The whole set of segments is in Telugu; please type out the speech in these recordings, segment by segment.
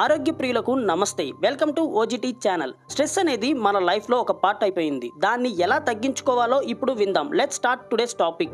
ఆరోగ్య ప్రియులకు నమస్తే. Welcome to OGT channel. Stress అనేది మన లైఫ్లో ఒక పార్ట్ అయిపోయింది. దాన్ని ఎలా తగ్గించుకోవాలో ఇప్పుడు విందాం. Let start today's topic.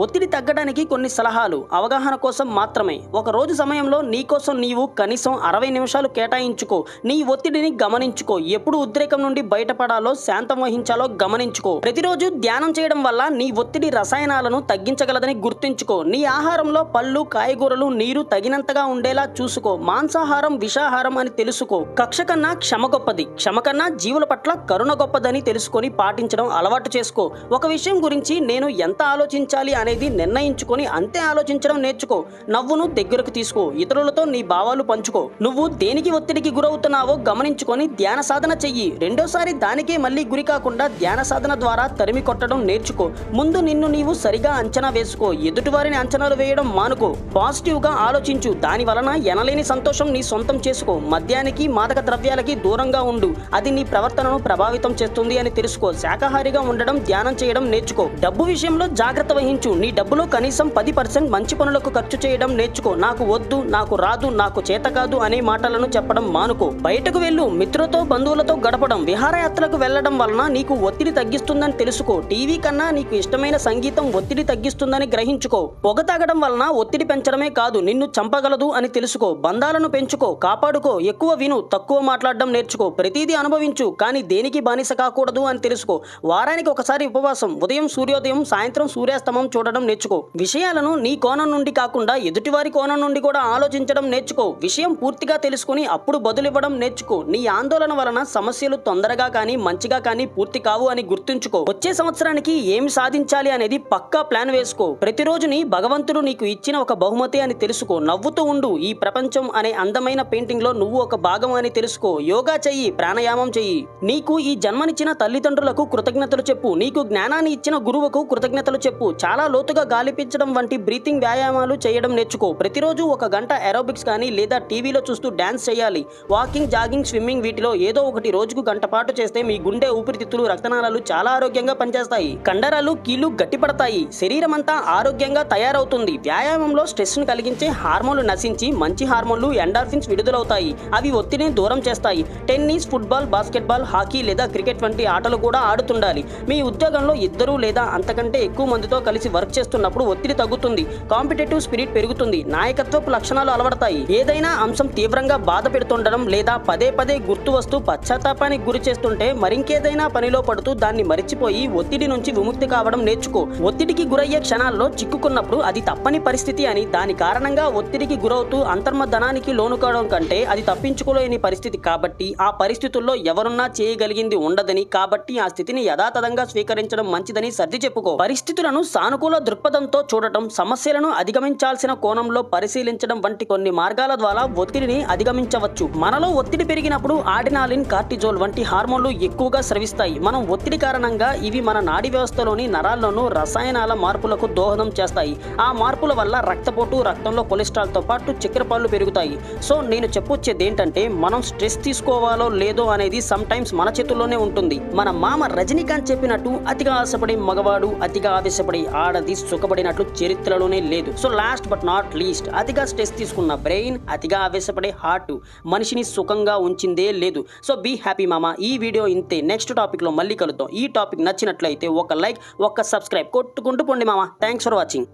ఒత్తిడి తగ్గడానికి కొన్ని సలహాలు అవగాహన కోసం మాత్రమే. ఒక రోజు సమయంలో నీకోసం నీవు కనీసం అరవై నిమిషాలు కేటాయించుకో. నీ ఒత్తిడిని గమనించుకో. ఎప్పుడు ఉద్రేకం నుండి బయటపడాలో శాంతం వహించాలో గమనించుకో. ప్రతిరోజు ధ్యానం చేయడం వల్ల నీ ఒత్తిడి రసాయనాలను తగ్గించగలదని గుర్తుంచుకో. నీ ఆహారంలో పళ్ళు కాయగూరలు నీరు తగినంతగా ఉండేలా చూసుకో. మాంసాహారం విషాహారం అని తెలుసుకో. కక్ష కన్నా క్షమ గొప్పది. క్షమ కన్నా జీవుల పట్ల కరుణ గొప్పదని తెలుసుకొని పాటించడం అలవాటు చేసుకో. ఒక విషయం గురించి నేను ఎంత ఆలోచించాలి అని అనేది నిర్ణయించుకొని అంతే ఆలోచించడం నేర్చుకో. నవ్వును దగ్గరకు తీసుకో. ఇతరులతో నీ భావాలు పంచుకో. నువ్వు దేనికి ఒత్తిడికి గురవుతున్నావో గమనించుకొని ధ్యాన సాధన చెయ్యి. రెండోసారి దానికే మళ్ళీ గురి కాకుండా ధ్యాన సాధన ద్వారా తరిమి కొట్టడం నేర్చుకో. ముందు నిన్ను నీవు సరిగా అంచనా వేసుకో. ఎదుటివారిని అంచనాలు వేయడం మానుకో. పాజిటివ్గా ఆలోచించు. దాని వలన ఎనలేని సంతోషం నీ సొంతం చేసుకో. మద్యానికి మాదక ద్రవ్యాలకి దూరంగా ఉండు. అది నీ ప్రవర్తనను ప్రభావితం చేస్తుంది అని తెలుసుకో. శాకాహారిగా ఉండడం ధ్యానం చేయడం నేర్చుకో. డబ్బు విషయంలో జాగ్రత్త వహించు. నీ డబ్బులో కనీసం పది పర్సెంట్ మంచి పనులకు ఖర్చు చేయడం నేర్చుకో. నాకు వద్దు నాకు రాదు నాకు చేత కాదు అనే మాటలను చెప్పడం మానుకో. బయటకు వెళ్ళు మిత్రులతో బంధువులతో గడపడం విహారయాత్రకు వెళ్ళడం వలన నీకు ఒత్తిడి తగ్గిస్తుందని తెలుసుకో. టీవీ కన్నా నీకు ఇష్టమైన సంగీతం ఒత్తిడి తగ్గిస్తుందని గ్రహించుకో. పొగ తాగడం వలన ఒత్తిడి పెంచడమే కాదు నిన్ను చంపగలదు అని తెలుసుకో. బంధాలను పెంచుకో కాపాడుకో ఎక్కువ విను తక్కువ మాట్లాడడం నేర్చుకో. ప్రతిదీ అనుభవించు కానీ దేనికి బానిస కాకూడదు అని తెలుసుకో. వారానికి ఒకసారి ఉపవాసం ఉదయం సూర్యోదయం సాయంత్రం సూర్యాస్తమం చూడడం నేర్చుకో. విషయాలను నీ కోణం నుండి కాకుండా ఎదుటివారి కోణం నుండి కూడా ఆలోచించడం నేర్చుకో. విషయం పూర్తిగా తెలుసుకుని అప్పుడు బదులివ్వడం నేర్చుకో. నీ ఆందోళన వలన సమస్యలు తొందరగా కానీ మంచిగా కానీ పూర్తి కావు అని గుర్తుంచుకో. వచ్చే సంవత్సరానికి ఏమి సాధించాలి అనేది పక్కా ప్లాన్ వేసుకో. ప్రతిరోజుని భగవంతుడు నీకు ఇచ్చిన ఒక బహుమతి అని తెలుసుకో. నవ్వుతూ ఉండు. ఈ ప్రపంచం అనే అందమైన పెయింటింగ్లో నువ్వు ఒక భాగం అని తెలుసుకో. యోగా చెయ్యి ప్రాణాయామం చెయ్యి. నీకు ఈ జన్మనిచ్చిన తల్లిదండ్రులకు కృతజ్ఞతలు చెప్పు. నీకు జ్ఞానాన్ని ఇచ్చిన గురువుకు కృతజ్ఞతలు చెప్పు. చాలా లోతుగా గాలి పీల్చడం వంటి బ్రీతింగ్ వ్యాయామాలు చేయడం నేర్చుకో. ప్రతిరోజు ఒక గంట ఏరోబిక్స్ కానీ లేదా టీవీలో చూస్తూ డాన్స్ చేయాలి. వాకింగ్ జాగింగ్ స్విమ్మింగ్ వీటిలో ఏదో ఒకటి రోజుకు గంట పాటు చేస్తే మీ గుండె ఊపిరితిత్తులు రక్తనాళాలు చాలా ఆరోగ్యంగా పనిచేస్తాయి. కండరాలు కీళ్ళు గట్టిపడతాయి. శరీరం అంతా ఆరోగ్యంగా తయారవుతుంది. వ్యాయామంలో స్ట్రెస్ను కలిగించే హార్మోన్లు నశించి మంచి హార్మోన్లు ఎండార్ఫిన్స్ విడుదలవుతాయి. అవి ఒత్తిడిని దూరం చేస్తాయి. టెన్నిస్ ఫుట్బాల్ బాస్కెట్బాల్ హాకీ లేదా క్రికెట్ వంటి ఆటలు కూడా ఆడుతుండాలి. మీ ఉద్యోగంలో ఇద్దరు లేదా అంతకంటే ఎక్కువ మందితో కలిసి వర్క్ చేస్తున్నప్పుడు ఒత్తిడి తగ్గుతుంది. కాంపిటేటివ్ స్పిరిట్ పెరుగుతుంది. నాయకత్వపు లక్షణాలు అలవడతాయి. ఏదైనా అంశం తీవ్రంగా బాధ పెడుతుండడం లేదా పదే పదే గుర్తు వస్తూ పశ్చాత్తాపానికి గురి చేస్తుంటే మరింకేదైనా పనిలో పడుతూ దాన్ని మరిచిపోయి ఒత్తిడి నుంచి విముక్తి కావడం నేర్చుకో. ఒత్తిడికి గురయ్యే క్షణాల్లో చిక్కుకున్నప్పుడు అది తప్పని పరిస్థితి అని దాని కారణంగా ఒత్తిడికి గురవుతూ అంతర్మధనానికి లోను కావడం కంటే అది తప్పించుకోలేని పరిస్థితి కాబట్టి ఆ పరిస్థితుల్లో ఎవరున్నా చేయగలిగింది ఉండదని కాబట్టి ఆ స్థితిని యథాతథంగా స్వీకరించడం మంచిదని సర్ది చెప్పుకో. పరిస్థితులను సానుకూల దృక్పథంతో చూడటం సమస్యలను అధిగమించాల్సిన కోణంలో పరిశీలించడం వంటి కొన్ని మార్గాల ద్వారా ఒత్తిడిని అధిగమించవచ్చు. మనలో ఒత్తిడి పెరిగినప్పుడు ఆడినాలిన్ కార్టిజోల్ వంటి హార్మోన్లు ఎక్కువగా స్రవిస్తాయి. మనం ఒత్తిడి కారణంగా ఇవి మన నాడీ వ్యవస్థలోని నరాల్లోనూ రసాయనాల మార్పులకు దోహదం చేస్తాయి. ఆ మార్పుల వల్ల రక్తపోటు రక్తంలో కొలెస్ట్రాల్తో పాటు పాటు చక్కెరపాళ్ళు పెరుగుతాయి. సో నేను చెప్పొచ్చేది ఏంటంటే మనం స్ట్రెస్ తీసుకోవాలో లేదో అనేది సమ్ టైమ్స్ మన చేతుల్లోనే ఉంటుంది. మన మామ రజనీకాంత్ చెప్పినట్టు అతిగా ఆశపడే మగవాడు అతిగా ఆవేశపడే ఆడది సుఖపడినట్లు చరిత్రలోనే లేదు. So last but not least అతిగా స్ట్రెస్ తీసుకున్న బ్రెయిన్ అతిగా ఆవేశపడే హార్ట్ మనిషిని సుఖంగా ఉంచిందే లేదు. సో బీ హ్యాపీ మామ ఈ వీడియో ఇంతే. నెక్స్ట్ టాపిక్లో మళ్ళీ కలుద్దాం. ఈ టాపిక్ నచ్చినట్లయితే ఒక లైక్ ఒక సబ్స్క్రైబ్ కొట్టుకుంటూ పోండి మామ. Thanks for watching